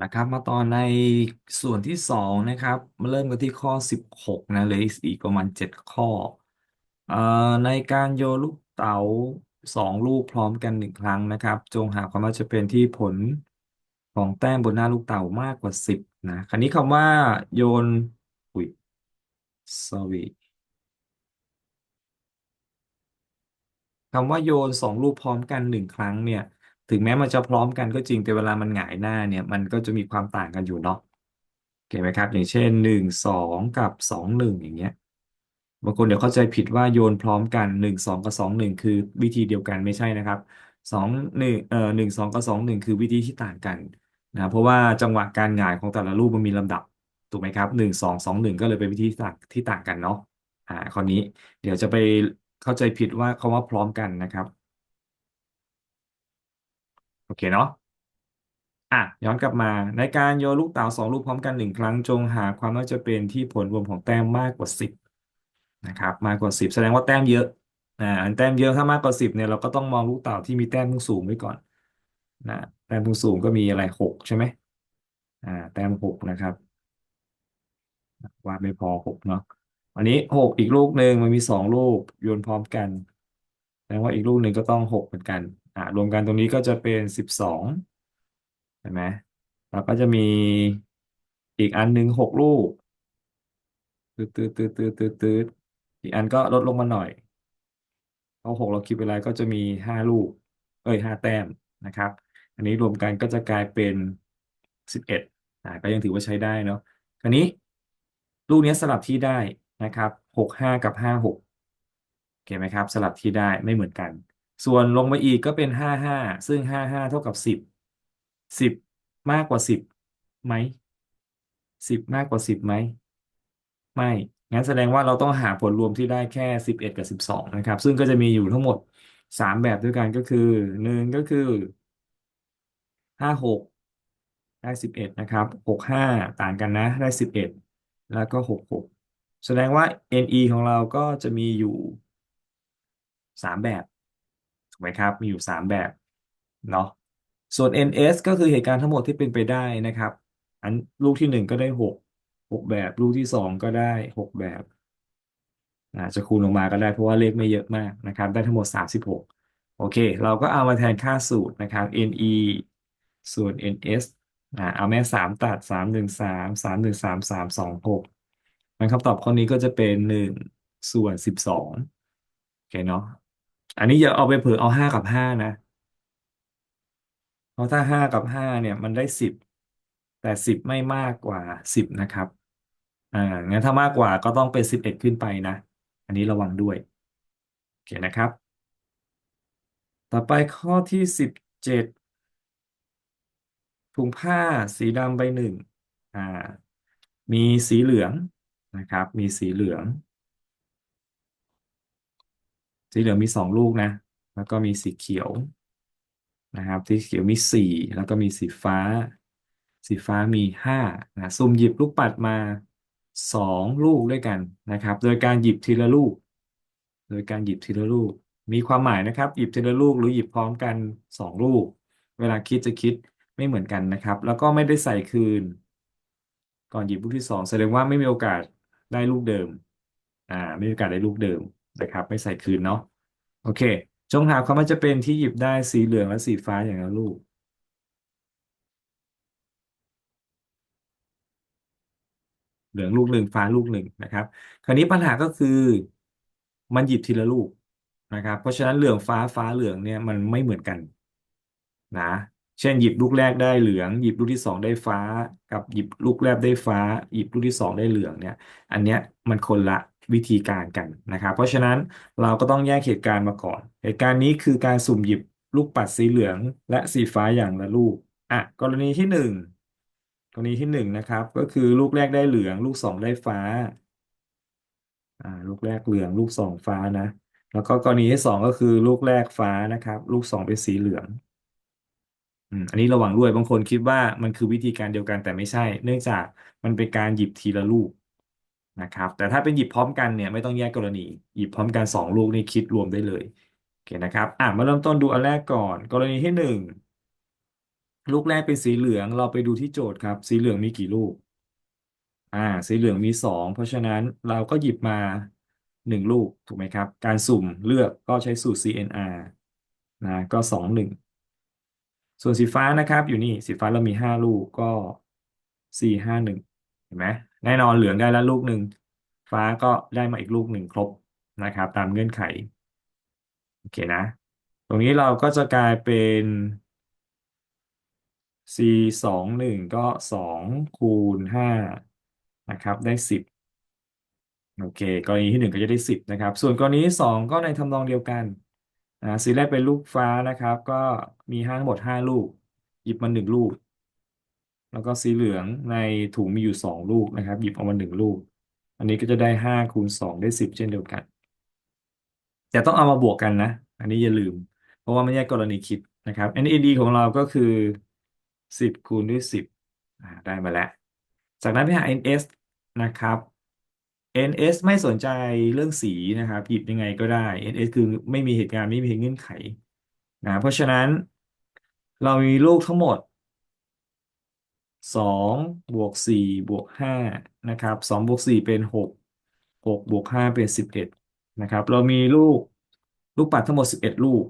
นะครับ มาตอนในส่วนที่สองนะครับ มาเริ่มกันที่ข้อสิบหกนะเหลืออีกประมาณเจ็ดข้อเอ่อในการโยนลูกเต๋าสองลูกพร้อมกันหนึ่งครั้งนะครับ จงหาความว่าจะเป็นที่ผลของแต้มบนหน้าลูกเต๋ามากกว่าสิบนะคราวนี้คำว่าโยนอุ้ย sorry คำว่าโยนสองลูกพร้อมกันหนึ่งครั้งเนี่ย ถึงแม้มันจะพร้อมกันก็จริงแต่เวลามันหงายหน้าเนี่ย มันก็จะมีความต่างกันอยู่เนาะเก็ตไหมครับ อย่างเช่นหนึ่งสองกับสองหนึ่งอย่างเงี้ยบางคนเดี๋ยวเข้าใจผิดว่าโยนพร้อมกันหนึ่งสองกับสองหนึ่งคือวิธีเดียวกันไม่ใช่นะครับสองหนึ่งเอ่อหนึ่งสองกับสองหนึ่งคือวิธีที่ต่างกันนะเพราะว่าจังหวะการหงายของแต่ละรูปมันมีลำดับถูกไหมครับหนึ่งสองสองหนึ่งก็เลยเป็นวิธีที่ต่างที่ต่างกันเนาะอ่าข้อนี้เดี๋ยวจะไปเข้าใจผิดว่าคำว่าพร้อมกันนะครับ โอเคเนาะอะย้อนกลับมาในการโยนลูกเต๋าสองลูกพร้อมกันหนึ่งครั้งจงหาความน่าจะเป็นที่ผลรวมของแต้มมากกว่าสิบนะครับมากกว่าสิบแสดงว่าแต้มเยอะอ่าอันแต้มเยอะถ้ามากกว่าสิบเนี่ยเราก็ต้องมองลูกเต๋าที่มีแต้มสูงไว้ก่อนนะแต้มสูงก็มีอะไรหกใช่ไหมอ่า แต้มหกนะครับวาดไม่พอหกเนาะอันนี้หกอีกลูกหนึ่งมันมีสองลูกโยนพร้อมกันแสดงว่าอีกลูกหนึ่งก็ต้องหกเหมือนกัน อ่ารวมกันตรงนี้ก็จะเป็นสิบสองใช่ไหมแล้วก็จะมีอีกอันหนึ่งหกลูกตืดตืดตืดตืดตืดตืดอีกอันก็ลดลงมาหน่อยเอาหกเราคิดไปแล้วก็จะมีห้าลูก เอ้ยห้าแต้มนะครับ อันนี้รวมกันก็จะกลายเป็นสิบเอ็ดอ่าก็ยังถือว่าใช้ได้เนาะคราวนี้ลูกนี้สลับที่ได้นะครับหกห้ากับห้าหกโอเคไหมครับ สลับที่ได้ไม่เหมือนกัน ส่วนลงมาอีกก็เป็นห้าห้าซึ่งห้าห้าเท่ากับสิบสิบมากกว่าสิบไหมสิบมากกว่าสิบไหม ไม่งั้นแสดงว่าเราต้องหาผลรวมที่ได้แค่สิบเอ็ดกับสิบสองนะครับ ซึ่งก็จะมีอยู่ทั้งหมดสามแบบด้วยกันก็คือหนึ่งก็คือห้าหกได้สิบเอ็ดนะครับหกห้าต่างกันนะ ได้สิบเอ็ดแล้วก็หกหกแสดงว่า NE ของเราก็จะมีอยู่สามแบบ ถูกไหมครับ มีอยู่สามแบบเนาะส่วน NS ก็คือเหตุการณ์ทั้งหมดที่เป็นไปได้นะครับ อันลูกที่หนึ่งก็ได้หกแบบ ลูกที่สองก็ได้หกแบบอาจจะคูณลงมาก็ได้เพราะว่าเลขไม่เยอะมากนะครับ ได้ทั้งหมดสามสิบหกโอเค เราก็เอามาแทนค่าสูตรนะครับ NE ส่วน NS อเอาแม่สามตัดสามหนึ่งสามสามหนึ่งสามสามสองหกมันคำตอบข้อนี้ก็จะเป็นหนึ่งส่วนสิบสองโอเคเนาะ อันนี้อย่าเอาไปเผื่อเอาห้ากับห้านะเพราะถ้าห้ากับห้าเนี่ยมันได้สิบแต่สิบไม่มากกว่าสิบนะครับ อ่า งั้นถ้ามากกว่าก็ต้องเป็นสิบเอ็ดขึ้นไปนะ อันนี้ระวังด้วย โอเคนะครับ ต่อไปข้อที่สิบเจ็ดถุงผ้าสีดำใบหนึ่ง อ่า มีสีเหลืองนะครับ มีสีเหลือง สีเหลืองมีสองลูกนะ แล้วก็มีสีเขียวนะครับ สีเขียวมีสี่แล้วก็มีสีฟ้า สีฟ้ามีห้านะสุ่มหยิบลูกปัดมาสองลูกด้วยกันนะครับ โดยการหยิบทีละลูก โดยการหยิบทีละลูก มีความหมายนะครับ หยิบทีละลูกหรือหยิบพร้อมกันสองลูก เวลาคิดจะคิดไม่เหมือนกันนะครับ แล้วก็ไม่ได้ใส่คืน ก่อนหยิบลูกที่สองแสดงว่าไม่มีโอกาสได้ลูกเดิม อ่า ไม่มีโอกาสได้ลูกเดิม นะครับ ไม่ใส่คืนเนาะโอเค จงหาความว่าจะเป็นที่หยิบได้สีเหลืองและสีฟ้าอย่างละลูกเหลืองลูกหนึ่งฟ้าลูกหนึ่งนะครับ คราวนี้ปัญหาก็คือมันหยิบทีละลูกนะครับ เพราะฉะนั้นเหลืองฟ้าฟ้าเหลืองเนี่ยมันไม่เหมือนกันนะเช่นหยิบลูกแรกได้เหลือง หยิบลูกที่สองได้ฟ้า กับหยิบลูกแรกได้ฟ้า หยิบลูกที่สองได้เหลืองเนี่ย อันเนี้ยมันคนละ วิธีการกันนะครับ เพราะฉะนั้นเราก็ต้องแยกเหตุการณ์มาก่อน เหตุการณ์นี้คือการสุ่มหยิบลูกปัดสีเหลืองและสีฟ้าอย่างละลูกอะกรณีที่หนึ่งกรณีที่หนึ่งนะครับ ก็คือลูกแรกได้เหลือง ลูกสองได้ฟ้าอ่าลูกแรกเหลือง ลูกสองฟ้านะ แล้วก็กรณีที่สองก็คือลูกแรกฟ้านะครับ ลูกสองเป็นสีเหลืองอืมอันนี้ระวังด้วยบางคนคิดว่ามันคือวิธีการเดียวกันแต่ไม่ใช่ เนื่องจากมันเป็นการหยิบทีละลูก นะครับ แต่ถ้าเป็นหยิบพร้อมกันเนี่ยไม่ต้องแยกกรณี หยิบพร้อมกันสองลูกนี่คิดรวมได้เลยโอเคนะครับอะมาเริ่มต้นดูอันแรกก่อน กรณีที่หนึ่งลูกแรกเป็นสีเหลืองเราไปดูที่โจทย์ครับ สีเหลืองมีกี่ลูกอ่าสีเหลืองมีสองเพราะฉะนั้นเราก็หยิบมาหนึ่งลูกถูกไหมครับ การสุ่มเลือกก็ใช้สูตร CNR นะก็สองหนึ่งส่วนสีฟ้านะครับอยู่นี่สีฟ้าเรามีห้าลูกก็สี่ห้าหนึ่งเห็นไหม แน่นอนเหลืองได้แล้วลูกหนึ่งฟ้าก็ได้มาอีกลูกหนึ่งครบนะครับ ตามเงื่อนไขโอเคนะ ตรงนี้เราก็จะกลายเป็น c สองหนึ่งก็สองคูณห้านะครับได้สิบโอเคกรณีที่หนึ่งก็จะได้สิบนะครับ ส่วนกรณีที่สองก็ในทำนองเดียวกันอ่าสีแรกเป็นลูกฟ้านะครับ ก็มีห้าทั้งหมดห้าลูก หยิบมาหนึ่งลูก แล้วก็สีเหลืองในถุงมีอยู่สองลูกนะครับ หยิบเอามาหนึ่งลูก อันนี้ก็จะได้ห้าคูณสองได้สิบเช่นเดียวกัน แต่ต้องเอามาบวกกันนะ อันนี้อย่าลืม เพราะว่าไม่ใช่กรณีคิดนะครับ NAD ของเราก็คือสิบคูณด้วยสิบได้มาแล้ว จากนั้นไปหา NS นะครับ NS ไม่สนใจเรื่องสีนะครับ หยิบยังไงก็ได้ NS คือไม่มีเหตุการณ์ไม่มีเงื่อนไขนะเพราะฉะนั้นเรามีลูกทั้งหมด สองบวกสี่บวกห้านะครับสองบวกสี่เป็นหกหกบวกห้าเป็นสิบเอ็ดนะครับ เรามีลูกลูกปัดทั้งหมดสิบเอ็ดลูก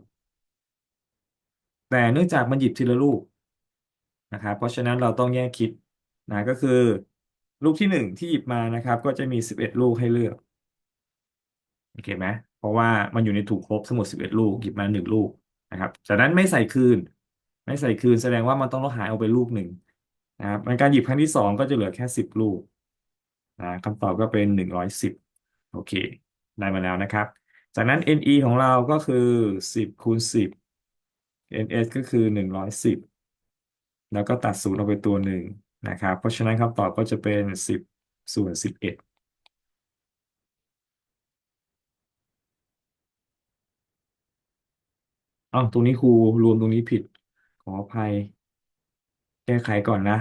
แต่เนื่องจากมันหยิบทีละลูกนะครับ เพราะฉะนั้นเราต้องแยกคิดนะก็คือ ลูกที่หนึ่งที่หยิบมานะครับ ก็จะมีสิบเอ็ดลูกให้เลือกโอเคไหมเพราะว่ามันอยู่ในถุงครบทั้งหมดสิบเอ็ดลูกหยิบมาหนึ่งลูกนะครับจากนั้นไม่ใส่คืน ไม่ใส่คืนแสดงว่ามันต้องลดหายออกไปลูกหนึ่ง นะครับในการหยิบครั้งที่สองก็จะเหลือแค่สิบลูกนะคำตอบก็เป็นหนึ่งร้อยสิบโอเค ได้มาแล้วนะครับ จากนั้น NE ของเราก็คือสิบคูณสิบ NS ก็คือหนึ่งร้อยสิบแล้วก็ตัดศูนย์ออกไปตัวหนึ่งนะครับ เพราะฉะนั้นคำตอบก็จะเป็นสิบส่วนสิบเอ็ดอ้าวตรงนี้ครูรวมตรงนี้ผิด ขออภัย แก้ไขก่อนนะ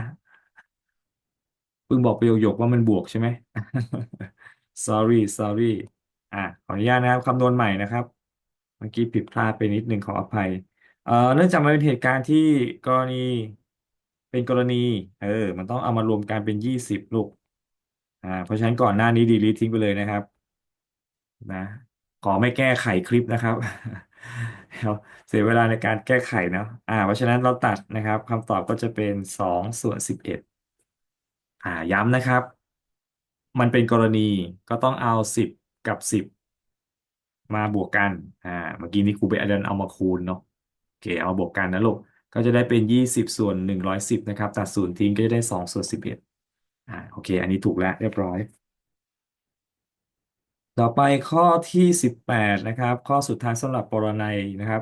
เพิ่งบอกประโยคว่ามันบวกใช่ไหม sorry sorry อะขออนุญาตนะครับคำนวณใหม่นะครับ เมื่อกี้ผิดพลาดไปนิดหนึ่งขออภัย เอ่อเนื่องจากมันเป็นเหตุการณ์ที่กรณีเป็นกรณี เออ มันต้องเอามารวมกันเป็นยี่สิบลูก อ่า เพราะฉะนั้นก่อนหน้านี้ดีลีททิ้งไปเลยนะครับ นะ ขอไม่แก้ไขคลิปนะครับ เดี๋ยวเสียเวลาในการแก้ไขเนาะอ่า เพราะฉะนั้นเราตัดนะครับคำตอบก็จะเป็นสองส่วนสิบเอ็ดอ่าย้ำนะครับ มันเป็นกรณีก็ต้องเอาสิบกับสิบมาบวกกันอ่าเมื่อกี้นี้ครูไปอาจารย์เอามาคูณเนาะโอเคเอามาบวกกันนะลูกก็จะได้เป็นยี่สิบส่วนหนึ่งร้อยสิบนะครับตัดศูนย์ทิ้งก็จะได้สองส่วนสิบเอ็ดอ่าโอเค อันนี้ถูกแล้วเรียบร้อย ต่อไปข้อที่สิบแปดนะครับ ข้อสุดท้ายสำหรับปรนัยนะครับ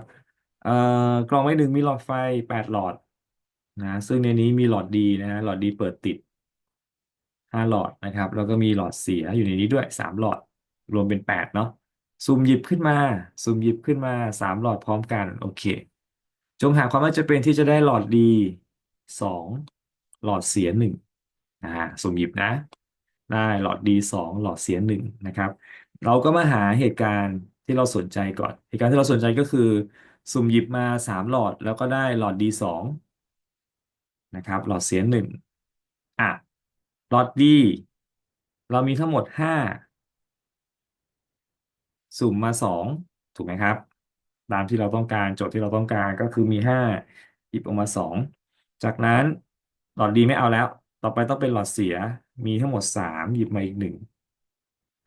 เอ่อกล่องไม้หนึ่งมีหลอดไฟแปดหลอดนะซึ่งในนี้มีหลอดดีนะฮะหลอดดีเปิดติดห้าหลอดนะครับ แล้วก็มีหลอดเสียอยู่ในนี้ด้วยสามหลอด รวมเป็นแปดเนาะสุ่มหยิบขึ้นมา สุ่มหยิบขึ้นมาสามหลอดพร้อมกัน โอเค จงหาความว่าจะเป็นที่จะได้หลอดดีสองหลอดเสียหนึ่งอ่าสุ่มหยิบนะ ได้หลอดดีสองหลอดเสียหนึ่งนะครับ เราก็มาหาเหตุการณ์ที่เราสนใจก่อน เหตุการณ์ที่เราสนใจก็คือ สุ่มหยิบมาสามหลอด แล้วก็ได้หลอดดีสองนะครับ หลอดเสียหนึ่งอะหลอดดีเรามีทั้งหมดห้าสุ่มมาสองถูกไหมครับ ตามที่เราต้องการโจทย์ที่เราต้องการก็คือมีห้าหยิบออกมาสองจากนั้นหลอดดีไม่เอาแล้ว ต่อไปต้องเป็นหลอดเสียมีทั้งหมดสามหยิบมาอีกหนึ่ง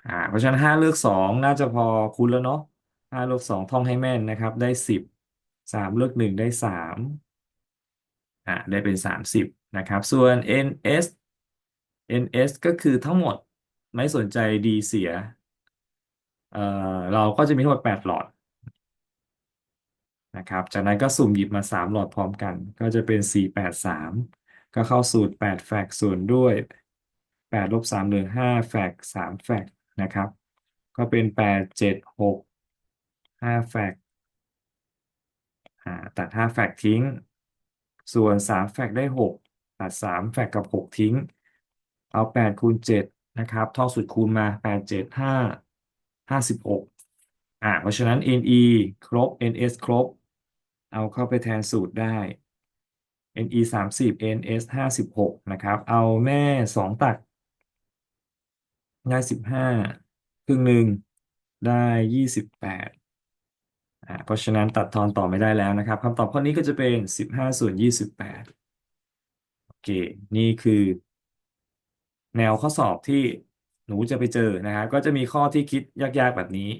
อ่า เพราะฉะนั้นห้าเลือกสองน่าจะพอคูณแล้วเนาะห้าเลือกสองท่องให้แม่นนะครับ ได้สิบสามเลือกหนึ่งได้สามอ่าได้เป็นสามสิบนะครับ ส่วน ns ns ก็คือทั้งหมดไม่สนใจดีเสีย เอ่อเราก็จะมีทั้งหมดแปดหลอดนะครับ จากนั้นก็สุ่มหยิบมาสามหลอดพร้อมกัน ก็จะเป็นสี่แปดสามก็เข้าสูตรแปดแฟกส่วนด้วยแปดลบสามเหลือห้าแฟกสามแฟก นะครับ ก็เป็นแปดเจ็ดหกห้าแฟกตัดห้าแฟกทิ้ง ส่วนสามแฟกได้หกตัดสามแฟกกับหกทิ้ง เอาแปดคูณเจ็ดนะครับท่องสูตรคูณมาแปดเจ็ดห้าห้าสิบหกอ่าเพราะฉะนั้น NE ครบ NS ครบ เอาเข้าไปแทนสูตรได้ NE สามสิบ NS ห้าสิบหกนะครับ เอาแม่สองตัด ได้สิบห้าครึ่งหนึ่งได้ยี่สิบแปดอ่าเพราะฉะนั้นตัดทอนต่อไม่ได้แล้วนะครับคำตอบข้อนี้ก็จะเป็นสิบห้าส่วนยี่สิบแปดโอเค นี่คือ แนวข้อสอบที่หนูจะไปเจอนะครับก็จะมีข้อที่คิดยากๆแบบนี้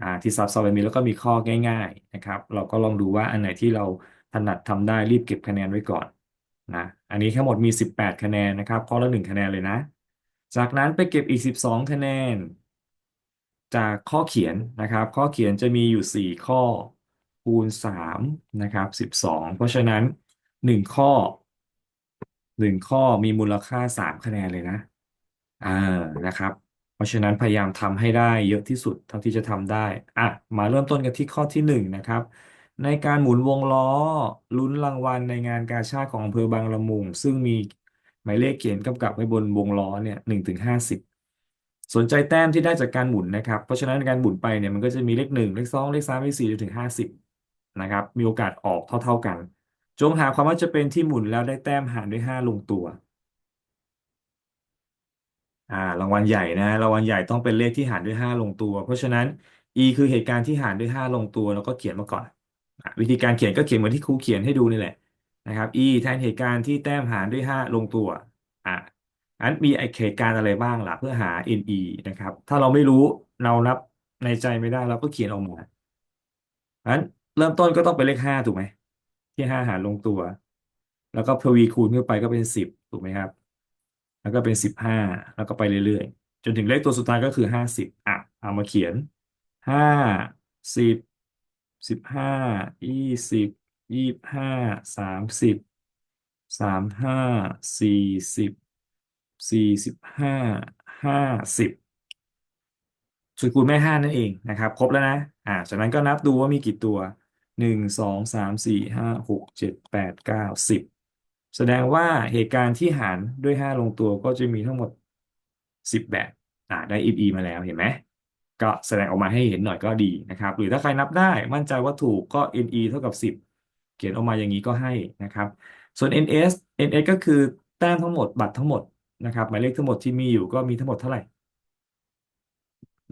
อ่าที่ซับซ้อนแบบนี้แล้วก็มีข้อง่าย ๆนะครับ เราก็ลองดูว่าอันไหนที่เราถนัดทำได้รีบเก็บคะแนนไว้ก่อนนะอันนี้ทั้งหมดมี 18 คะแนนนะครับข้อละ1คะแนนเลยนะ จากนั้นไปเก็บอีก 12 คะแนน จากข้อเขียนนะครับ ข้อเขียนจะมีอยู่ 4 ข้อคูณ3นะครับ12 เพราะฉะนั้น 1 ข้อ 1 ข้อมีมูลค่า 3 คะแนนเลยนะอ่านะครับ เพราะฉะนั้นพยายามทำให้ได้เยอะที่สุดเท่าที่จะทำได้อะมาเริ่มต้นกันที่ข้อที่หนึ่งนะครับในการหมุนวงล้อลุ้นรางวัลในงานกาชาดของอำเภอบางละมุง ซึ่งมี หมายเลขเขียนกำกับไว้บนวงล้อเนี่ยหนึ่งถึงห้าสิบสนใจแต้มที่ได้จากการหมุนนะครับ เพราะฉะนั้นการหมุนไปเนี่ยมันก็จะมีเลขหนึ่งเลขสองเลขสามเลขสี่จนถึงห้าสิบนะครับ มีโอกาสออกเท่า ๆกัน จงหาความว่าจะเป็นที่หมุนแล้วได้แต้มหารด้วยห้าลงตัวอ่ารางวัลใหญ่นะรางวัลใหญ่ต้องเป็นเลขที่หารด้วยห้าลงตัว เพราะฉะนั้น e คือเหตุการณ์ที่หารด้วยห้าลงตัว แล้วก็เขียนมาก่อนอวิธีการเขียนก็เขียนเหมือนที่ครูเขียนให้ดูนี่แหละ นะครับ e แทนเหตุการณ์ที่แต้มหารด้วยห้าลงตัวอะอันมีไอเหตุการณ์อะไรบ้างล่ะเพื่อหา ne นะครับ ถ้าเราไม่รู้เรานับในใจไม่ได้เราก็เขียนออกมาอันเริ่มต้นก็ต้องเป็นเลขห้าถูกไหมที่ห้าหารลงตัว แล้วก็ทวีคูณขึ้นไปก็เป็นสิบถูกไหมครับ แล้วก็เป็นสิบห้าแล้วก็ไปเรื่อยๆ จนถึงเลขตัวสุดท้ายก็คือห้าสิบอะเอามาเขียนห้าสิบสิบห้ายี่สิบ ยี่ห้าสามสิบสามห้าสี่สิบสี่สิบห้าห้าสิบส่วนคูณแม่ห้านั่นเองนะครับ ครบแล้วนะอ่าจากนั้นก็นับดูว่ามีกี่ตัวหนึ่งสองสามสี่ห้าหกเจ็ดแปดเก้าสิบแสดงว่าเหตุการณ์ที่หารด้วยห้าลงตัวก็จะมีทั้งหมดสิบแบบอ่าได้ IE มาแล้วเห็นไหมก็แสดงออกมาให้เห็นหน่อยก็ดีนะครับ หรือถ้าใครนับได้มั่นใจว่าถูกก็ NE เท่ากับสิบ เขียนออกมาอย่างนี้ก็ให้นะครับ ส่วน NS NS ก็คือแต้มทั้งหมดบัตรทั้งหมดนะครับหมายเลขทั้งหมดที่มีอยู่ก็มีทั้งหมดเท่าไหร่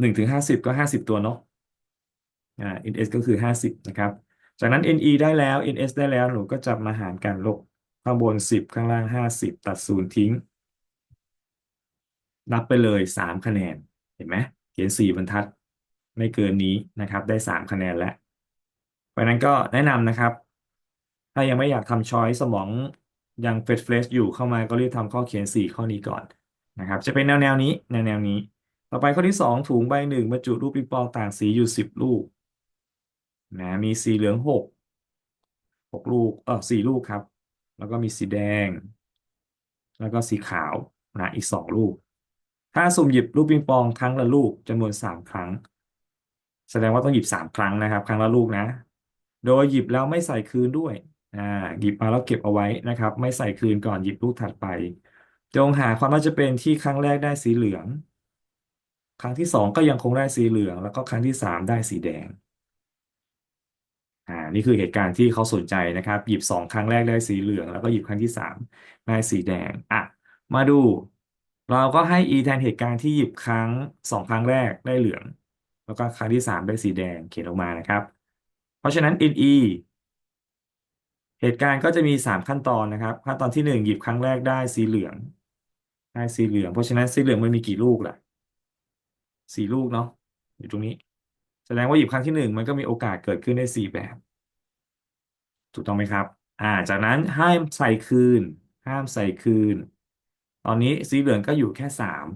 หนึ่งถึงห้าสิบก็ห้าสิบตัวเนาะอ่า NS ก็คือห้าสิบนะครับ จากนั้น NE ได้แล้ว NS ได้แล้วหนูก็จับมาหารกันลบข้างบนสิบข้างล่างห้าสิบตัดศูนย์ทิ้ง นับไปเลยสามคะแนนเห็นไหมเขียนสี่บรรทัด ไม่เกินนี้นะครับ ได้สามคะแนนแล้วเพราะนั้นก็แนะนำนะครับ ถ้ายังไม่อยากทำช้อยสมองยังเฟรชเฟรชอยู่เข้ามาก็รีบทำข้อเขียนสี่ข้อนี้ก่อนนะครับ จะเป็นแนวแนวนี้แนวแนวนี้ ต่อไปข้อที่สองถุงใบหนึ่งบรรจุลูกปิงปองต่างสีอยู่สิบลูกนะมีสีเหลืองหกหกลูกเออสี่ลูกครับ แล้วก็มีสีแดง แล้วก็สีขาวนะอีกสองลูก ถ้าสุ่มหยิบลูกปิงปองครั้งละลูกจำนวนสามครั้ง แสดงว่าต้องหยิบสามครั้งนะครับ ครั้งละลูกนะ โดยหยิบแล้วไม่ใส่คืนด้วย อ่าหยิบมาแล้วเก็บเอาไว้นะครับ ไม่ใส่คืนก่อนหยิบลูกถัดไป จงหาความน่าจะเป็นที่ครั้งแรกได้สีเหลือง ครั้งที่สองก็ยังคงได้สีเหลือง แล้วก็ครั้งที่สามได้สีแดงอ่านี่คือเหตุการณ์ที่เขาสนใจนะครับ หยิบสองครั้งแรกได้สีเหลือง แล้วก็หยิบครั้งที่สามได้สีแดงอะมาดู เราก็ให้ e แทนเหตุการณ์ที่หยิบครั้งสองครั้งแรกได้เหลือง แล้วก็ครั้งที่สามได้สีแดงเขียนออกมานะครับ เพราะฉะนั้น in e เหตุการณ์ก็จะมีสามขั้นตอนนะครับ ขั้นตอนที่หนึ่งหยิบครั้งแรกได้สีเหลืองได้สีเหลือง เพราะฉะนั้นสีเหลืองมันมีกี่ลูกล่ะสี่ลูกเนาะอยู่ตรงนี้ แสดงว่าหยิบครั้งที่หนึ่งมันก็มีโอกาสเกิดขึ้นได้สี่แบบ ถูกต้องไหมครับ อ่า จากนั้นห้ามใส่คืน ห้ามใส่คืน ตอนนี้สีเหลืองก็อยู่แค่สาม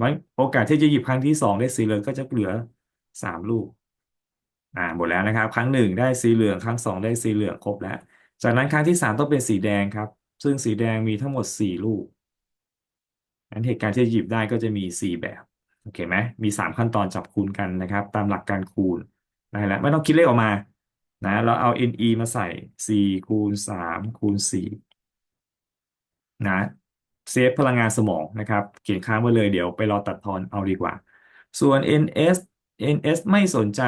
มันโอกาสที่จะหยิบครั้งที่สองได้สีเหลืองก็จะเหลือสามลูก อ่าหมดแล้วนะครับ ครั้งหนึ่งได้สีเหลือง ครั้งสองได้สีเหลืองครบแล้ว จากนั้นครั้งที่สามต้องเป็นสีแดงครับ ซึ่งสีแดงมีทั้งหมดสี่ลูกนั้นเหตุการณ์ที่หยิบได้ก็จะมีสี่แบบโอเคไหมมีสามขั้นตอนจับคูณกันนะครับ ตามหลักการคูณได้แล้วไม่ต้องคิดเลขออกมานะเราเอา ne มาใส่สี่คูณสามคูณสี่นะเซฟพลังงานสมองนะครับ เขียนค้างไว้เลยเดี๋ยวไปรอตัดทอนเอาดีกว่า ส่วน ns ns ไม่สนใจ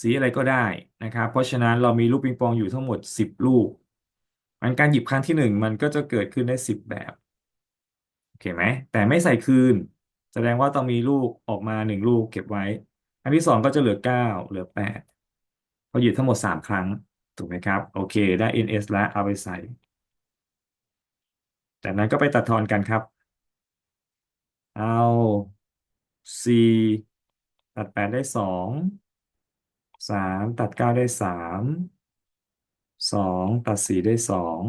สีอะไรก็ได้นะครับ เพราะฉะนั้นเรามีลูกปิงปองอยู่ทั้งหมด 10 ลูกอันการหยิบครั้งที่หนึ่งมันก็จะเกิดขึ้นได้สิบแบบโอเคไหมแต่ไม่ใส่คืน แสดงว่าต้องมีลูกออกมาหนึ่งลูกเก็บไว้ อันที่สองก็จะเหลือเก้าเหลือแปดพอหยิบทั้งหมดสามครั้ง ถูกไหมครับ โอเคได้ ns แล้วเอาไปใส่ จากนั้นก็ไปตัดทอนกันครับ เอาสี่ตัดแปดได้สอง สามตัดเก้าได้สามสองตัดสี่ได้สอง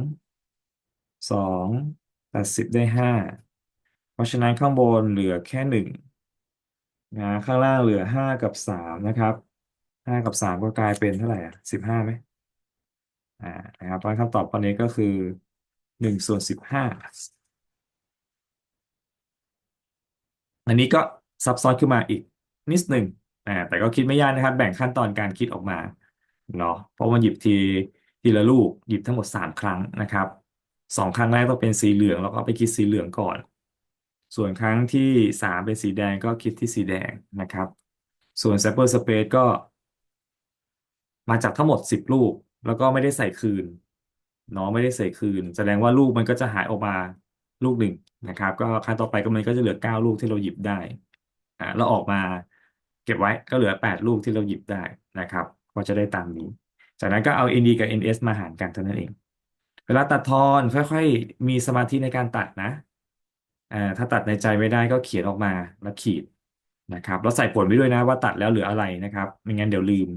สองตัดสิบได้ห้าเพราะฉะนั้นข้างบนเหลือแค่หนึ่งนะข้างล่างเหลือห้ากับสามนะครับห้ากับสามก็กลายเป็นเท่าไหร่อะสิบห้าไหมอ่านะครับเพราะคำตอบข้อนี้ก็คือหนึ่งส่วนสิบห้าอันนี้ก็ซับซ้อนขึ้นมาอีกนิดหนึ่ง อ่าแต่ก็คิดไม่ยากนะครับ แบ่งขั้นตอนการคิดออกมาเนาะเพราะมันหยิบทีทีละลูกหยิบทั้งหมดสามครั้งนะครับสองครั้งแรกต้องเป็นสีเหลืองแล้วก็ไปคิดสีเหลืองก่อน ส่วนครั้งที่สามเป็นสีแดงก็คิดที่สีแดงนะครับ ส่วน sample space ก็ มาจากทั้งหมดสิบลูก แล้วก็ไม่ได้ใส่คืนเนาะไม่ได้ใส่คืน แสดงว่าลูกมันก็จะหายออกมาลูกหนึ่งนะครับ ก็ครั้งต่อไปก็มันก็จะเหลือเก้าลูกที่เราหยิบได้อ่าแล้วออกมา เก็บไว้ก็เหลือแปดลูกที่เราหยิบได้นะครับ ก็จะได้ตามนี้ จากนั้นก็เอา ND กับ NS มาหารกันเท่านั้นเอง เวลาตัดทอนค่อยๆ มีสมาธิในการตัดนะอ่าถ้าตัดในใจไม่ได้ก็เขียนออกมาแล้วขีดนะครับแล้วใส่ผลไว้ด้วยนะว่าตัดแล้วเหลืออะไรนะครับไม่งั้นเดี๋ยวลืม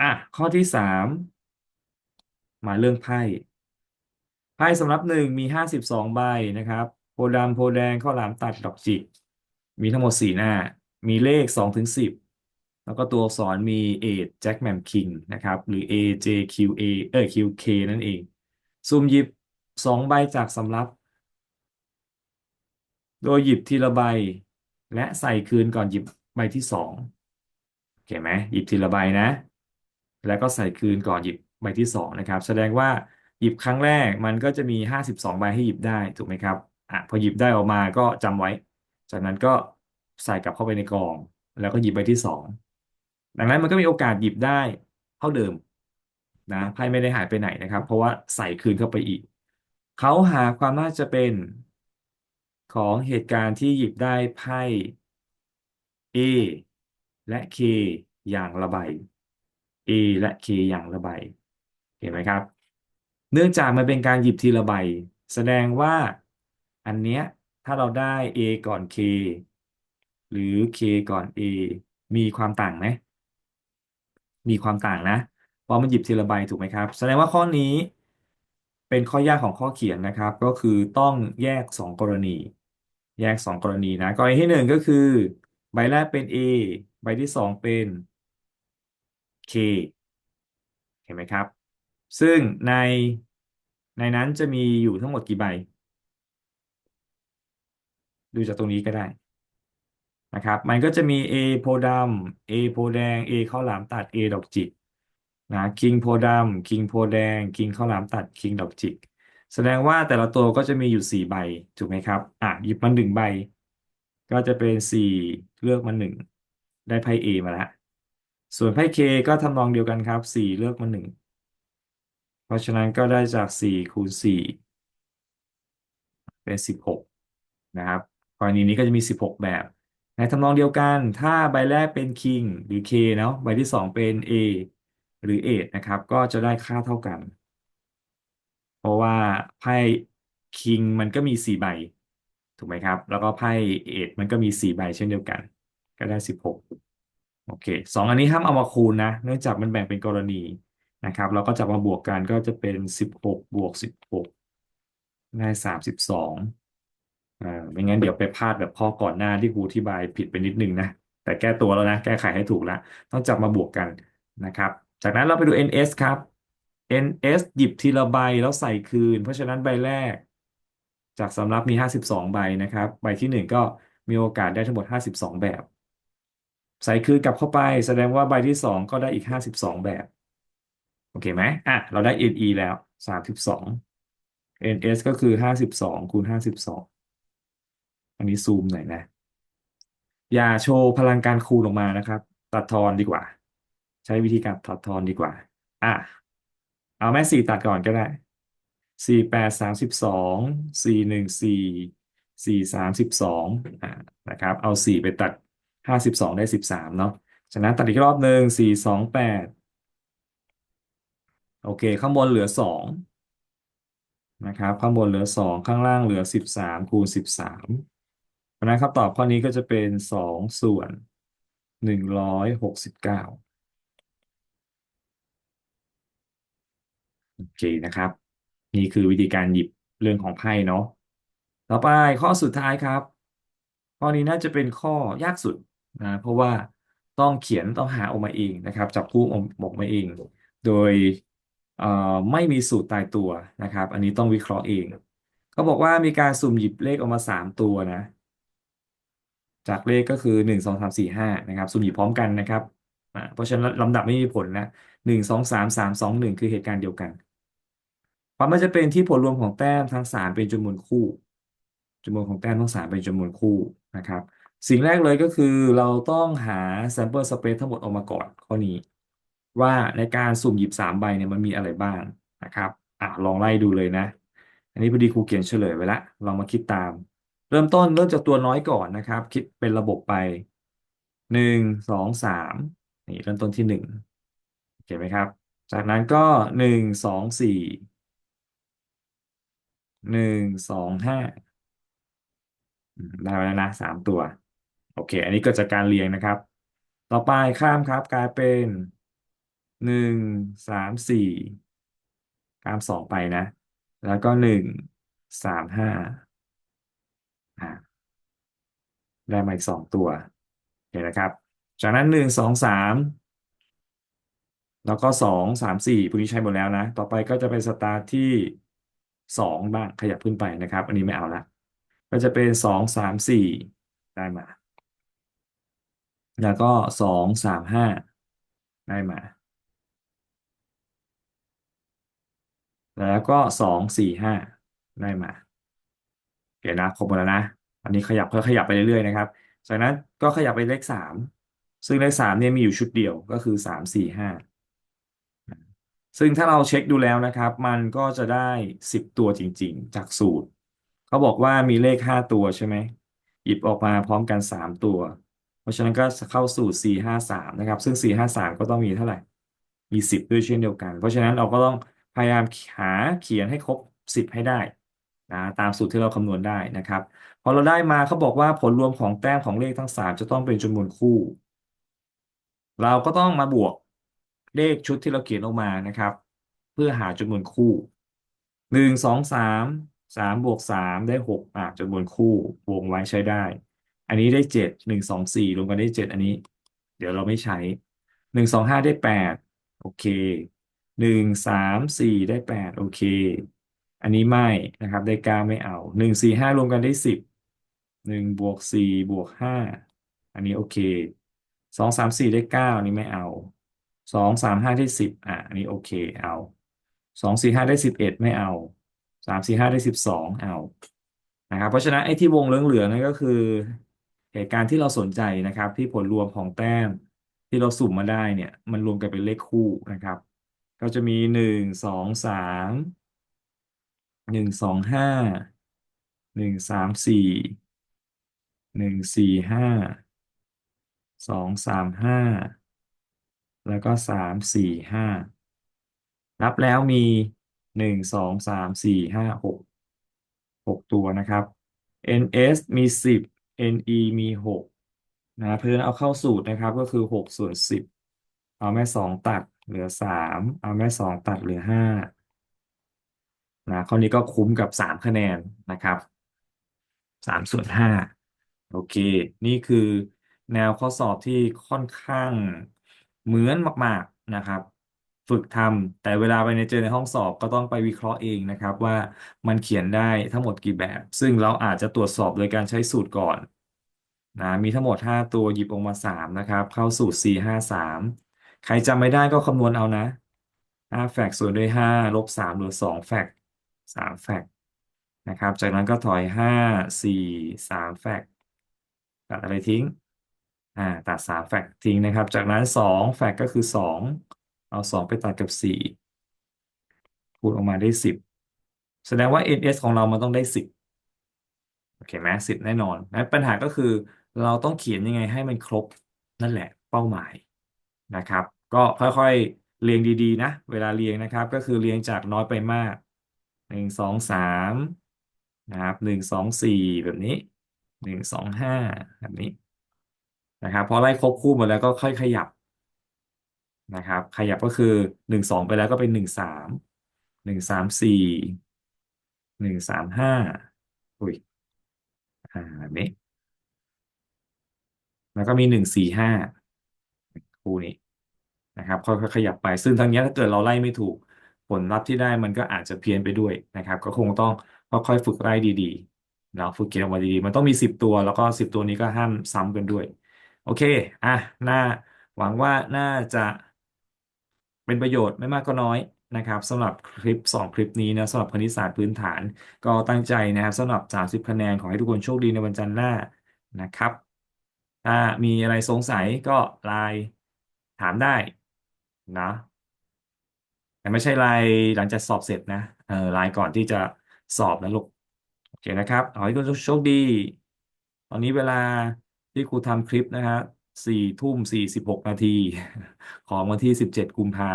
อะข้อที่สามมาเรื่องไพ่ไพ่สำหรับหนึ่งมีห้าสิบสองใบนะครับโพดำโพแดงข้าวหลามตัดดอกจิกมีทั้งหมดสี่หน้า มีเลขสองถึงสิบแล้วก็ตัวอักษรมีเอทแจ็คแมมคิงนะครับ หรือ A J Q A เออ Q K นั่นเอง ซุ่มหยิบสองใบจากสำรับ โดยหยิบทีละใบ และใส่คืนก่อนหยิบใบที่สองโอเคไหมหยิบทีละใบนะ แล้วก็ใส่คืนก่อนหยิบใบที่สองนะครับ แสดงว่าหยิบครั้งแรกมันก็จะมีห้าสิบสองใบให้หยิบได้ถูกไหมครับอะพอหยิบได้ออกมาก็จำไว้ จากนั้นก็ ใส่กลับเข้าไปในกล่อง แล้วก็หยิบใบที่สองดังนั้นมันก็มีโอกาสหยิบได้เท่าเดิมนะไพ่ไม่ได้หายไปไหนนะครับ เพราะว่าใส่คืนเข้าไปอีก เขาหาความน่าจะเป็นของเหตุการณ์ที่หยิบได้ไพ่ A และ K อย่างละใบ A และ K อย่างละใบ เห็นไหมครับ เนื่องจากมันเป็นการหยิบทีละใบ แสดงว่าอันเนี้ยถ้าเราได้ A ก่อน K หรือ K ก่อน A มีความต่างไหมมีความต่างนะ เพราะมันหยิบทีละใบถูกไหมครับ แสดงว่าข้อนี้เป็นข้อยากของข้อเขียนนะครับ ก็คือต้องแยกสองกรณี แยกสองกรณีนะ กรณีที่หนึ่งก็คือ ใบแรกเป็น A ใบที่สองเป็น K เห็นไหมครับ ซึ่งในในนั้นจะมีอยู่ทั้งหมดกี่ใบ ดูจากตรงนี้ก็ได้ นะครับ มันก็จะมี A โพดำ A โพแดง A ข้าวหลามตัด A ดอกจิกนะคิงโพดำคิงโพแดงคิงข้าวหลามตัดคิงดอกจิก แสดงว่าแต่ละตัวก็จะมีอยู่สี่ใบถูกไหมครับ อะหยิบมาหนึ่งใบ ก็จะเป็นสี่เลือกมาหนึ่งได้ไพ่ A มาแล้วส่วนไพ่ K ก็ทำนองเดียวกันครับสี่เลือกมาหนึ่งเพราะฉะนั้นก็ได้จากสี่คูณสี่เป็นสิบหกนะครับกรณีนี้ก็จะมีสิบหกแบบ ในทำนองเดียวกัน ถ้าใบแรกเป็น King หรือ K เนาะใบที่สองเป็น A หรือ 8 นะครับ ก็จะได้ค่าเท่ากัน เพราะว่าไพ่ King มันก็มีสี่ใบ ถูกไหมครับ แล้วก็ไพ่เอทมันก็มีสี่ใบเช่นเดียวกัน ก็ได้สิบหกโอเคสองอันนี้ห้ามเอามาคูณนะ เนื่องจากมันแบ่งเป็นกรณีนะครับ เราก็จะมาบวกกันก็จะเป็นสิบวกสิบหกได้สามสิบส อ่าไม่งั้นเดี๋ยวไปพลาดแบบข้อก่อนหน้าที่ครูอธิบายผิดไปนิดนึงนะ แต่แก้ตัวแล้วนะ แก้ไขให้ถูกแล้ว ต้องจับมาบวกกันนะครับ จากนั้นเราไปดู NS ครับ NS หยิบทีละใบแล้วใส่คืน เพราะฉะนั้นใบแรก จากสำรับมี52ใบนะครับ ใบที่1ก็มีโอกาสได้ทั้งหมด52แบบ ใส่คืนกลับเข้าไป แสดงว่าใบที่2ก็ได้อีก52แบบ โอเคไหมอะเราได้ NE แล้ว32 NS ก็คือ52คูณ52อั อันนี้ซูมหน่อยนะ อย่าโชว์พลังการคูณออกมานะครับ ตัดทอนดีกว่า ใช้วิธีการตัดทอนดีกว่า อะ เอาแม่สี่ตัดก่อนก็ได้สี่แปดสามสิบสองสี่หนึ่งสี่สี่สามสิบสองอ่านะครับ เอาสี่ไปตัดห้าสิบสองได้สิบสามเนาะฉะนั้นตัดอีกรอบหนึ่งสี่สองแปดโอเค ข้างบนเหลือสองนะครับ ข้างบนเหลือสองข้างล่างเหลือสิบสามคูณสิบสามะฉะนั้นคำตอบข้อนี้ก็จะเป็นสองส่วนหนึ่งร้อยหกสิบเก้าโอเคนะครับ นี่คือวิธีการหยิบเรื่องของไพ่เนาะต่อไปข้อสุดท้ายครับ ข้อนี้น่าจะเป็นข้อยากสุดนะเพราะว่าต้องเขียนต้องหาออกมาเองนะครับ จับคู่ออกมาเอง โดยไม่มีสูตรตายตัวนะครับ อันนี้ต้องวิเคราะห์เองเขาบอกว่ามีการสุ่มหยิบเลขออกมาสามตัวนะ จากเลขก็คือหนึ่งสองสามสี่ห้านะครับสุ่มหยิบพร้อมกันนะครับเพราะฉะนั้นลำดับไม่มีผลนะหนึ่งสองสามสามสองหนึ่งคือเหตุการณ์เดียวกัน ความมันจะเป็นที่ผลรวมของแต้มทั้งสามเป็นจำนวนคู่จำนวนของแต้มทั้งสามเป็นจำนวนคู่นะครับ สิ่งแรกเลยก็คือเราต้องหา sample space ทั้งหมดออกมาก่อนข้อนี้ ว่าในการสุ่มหยิบสามใบเนี่ยมันมีอะไรบ้างนะครับอะลองไล่ดูเลยนะ อันนี้พอดีครูเขียนเฉลยไว้ละลองมาคิดตาม เริ่มต้นเริ่มจากตัวน้อยก่อนนะครับ คิดเป็นระบบไปหนึ่งสองสามนี่เริ่มต้นที่หนึ่งเห็นไหมครับ จากนั้นก็หนึ่งสองสี่หนึ่งสองห้าได้แล้วนะสามตัว โอเค อันนี้เกิดจากการเรียงนะครับ ต่อไปข้ามครับ กลายเป็นหนึ่งสามสี่ข้ามสองไปนะ แล้วก็หนึ่งสามห้าอ่า ได้มาอีกสองตัวโอเคนะครับ จากนั้นหนึ่งสองสามแล้วก็สองสามสี่พวกนี้ใช้หมดแล้วนะ ต่อไปก็จะเป็นสตาร์ทที่สองบ้างขยับขึ้นไปนะครับ อันนี้ไม่เอาละก็จะเป็นสองสามสี่ได้มา แล้วก็สองสามห้าได้มา แล้วก็สองสี่ห้าได้มา โอเคนะครบหมดแล้วนะ อันนี้ขยับค่อขยับไปเรื่อยๆนะครับ จากนั้นก็ขยับไปเลขสามซึ่งเลขสามเนี่ยมีอยู่ชุดเดียวก็คือสามสี่ห้าซึ่งถ้าเราเช็คดูแล้วนะครับ มันก็จะได้สิบตัวจริง ๆ จากสูตรเขาบอกว่ามีเลขห้าตัวใช่ไหมหยิบออกมาพร้อมกันสามตัว เพราะฉะนั้นก็เข้าสูตรสี่ห้าสามนะครับ ซึ่งสี่ห้าสามก็ต้องมีเท่าไหร่มีสิบด้วยเช่นเดียวกัน เพราะฉะนั้นเราก็ต้องพยายามหาเขียนให้ครบสิบให้ได้ นะตามสูตรที่เราคำนวณได้นะครับ พอเราได้มาเขาบอกว่าผลรวมของแต้มของเลขทั้งสามจะต้องเป็นจำนวนคู่ เราก็ต้องมาบวกเลขชุดที่เราเขียนออกมานะครับ เพื่อหาจำนวนคู่หนึ่งสองสามสามบวกสามได้หกอะจำนวนคู่วงไว้ใช้ได้ อันนี้ได้เจ็ดหนึ่งสองสี่รวมกันได้เจ็ดอันนี้ เดี๋ยวเราไม่ใช้หนึ่งสองห้าได้แปดโอเคหนึ่งสามสี่ได้แปดโอเค อันนี้ไม่นะครับ ได้เก้าไม่เอาหนึ่งสี่ห้ารวมกันได้สิบหนึ่งบวกสี่บวกห้าอันนี้โอเคสองสามสี่ได้เก้าอันนี้ไม่เอาสองสามห้าได้สิบอะอันนี้โอเคเอาสองสี่ห้าได้สิบเอ็ดไม่เอาสามสี่ห้าได้สิบสองเอานะครับเพราะฉะนั้นไอ้ที่วงเหลืองๆนั่นก็คือเหตุการณ์ที่เราสนใจนะครับ ที่ผลรวมของแต้มที่เราสุ่มมาได้เนี่ย มันรวมกันเป็นเลขคู่นะครับ ก็จะมีหนึ่งสองสาม หนึ่งสองห้าหนึ่งสามสี่หนึ่งสี่ห้าสองสามห้าแล้วก็สามสี่ห้านับแล้วมีหนึ่งสองสามสี่ห้าหกหกตัวนะครับ NS มีสิบ NE มีหกนะเพื่อนเอาเข้าสูตรนะครับก็คือหกส่วนสิบเอาแม่สองตัดเหลือสามเอาแม่สองตัดเหลือห้า นะข้อนี้ก็คุ้มกับสามคะแนนนะครับสามส่วนห้าโอเค นี่คือแนวข้อสอบที่ค่อนข้างเหมือนมาก ๆนะครับ ฝึกทำแต่เวลาไปในเจอในห้องสอบก็ต้องไปวิเคราะห์เองนะครับ ว่ามันเขียนได้ทั้งหมดกี่แบบ ซึ่งเราอาจจะตรวจสอบโดยการใช้สูตรก่อนนะมีทั้งหมด 5 ตัวหยิบออกมา 3 นะครับ เข้าสูตร 4 5 3 ใครจำไม่ได้ก็คำนวณเอานะ5แฟกส่วนด้วย 5 ลบ3เหลือ2แฟก 3แฟกนะครับ จากนั้นก็ถอย5 4 3แฟกตัดอะไรทิ้งอ่าตัด3แฟกทิ้งนะครับ จากนั้น2แฟกก็คือ2เอา2ไปตัดกับ4คูณออกมาได้10แสดงว่า NS ของเรามันต้องได้สิบโอเคไหมสิบแน่นอนนะปัญหาก็คือเราต้องเขียนยังไงให้มันครบนั่นแหละเป้าหมายนะครับ ก็ค่อยๆเรียงดีๆนะ เวลาเรียงนะครับ ก็คือเรียงจากน้อยไปมาก หนึ่งสองสามนะครับหนึ่งสองสี่แบบนี้หนึ่งสองห้าแบบนี้นะครับพอไล่ครบคู่หมดแล้วก็ค่อยขยับนะครับ ขยับก็คือหนึ่งสองไปแล้วก็เป็นหนึ่งสามหนึ่งสามสี่หนึ่งสามห้าอุ้ยอ่าแบบนี้ แล้วก็มีหนึ่งสี่ห้าคู่นี้นะครับค่อยๆขยับไปซึ่งทางนี้ถ้าเกิดเราไล่ไม่ถูก ผลลัพธ์ที่ได้มันก็อาจจะเพี้ยนไปด้วยนะครับ ก็คงต้องค่อยๆฝึกไล่ดีๆนะฝึกเขียนออกมาดีๆ มันต้องมีสิบตัว แล้วก็สิบตัวนี้ก็ห้ามซ้ำกันด้วย โอเคอะน่าหวังว่าน่าจะเป็นประโยชน์ไม่มากก็น้อยนะครับสำหรับคลิปสองคลิปนี้นะสำหรับคณิตศาสตร์พื้นฐาน ก็ตั้งใจนะครับสำหรับสามสิบคะแนนขอให้ทุกคนโชคดีในวันจันทร์หน้านะครับ ถ้ามีอะไรสงสัยก็ไลน์ถามได้นะ แต่ไม่ใช่ไลน์หลังจากสอบเสร็จนะเออไลน์ก่อนที่จะสอบนะลูกโอเคนะครับขอให้ทุกคนโชคดี ตอนนี้เวลาที่ครูทำคลิปนะฮะสี่ทุ่มสี่สิบหกนาทีของวันที่สิบเจ็ดกุมภา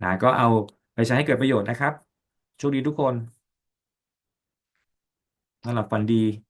นะก็เอาไปใช้ให้เกิดประโยชน์นะครับโชคดีทุกคนนอนหลับฝันดี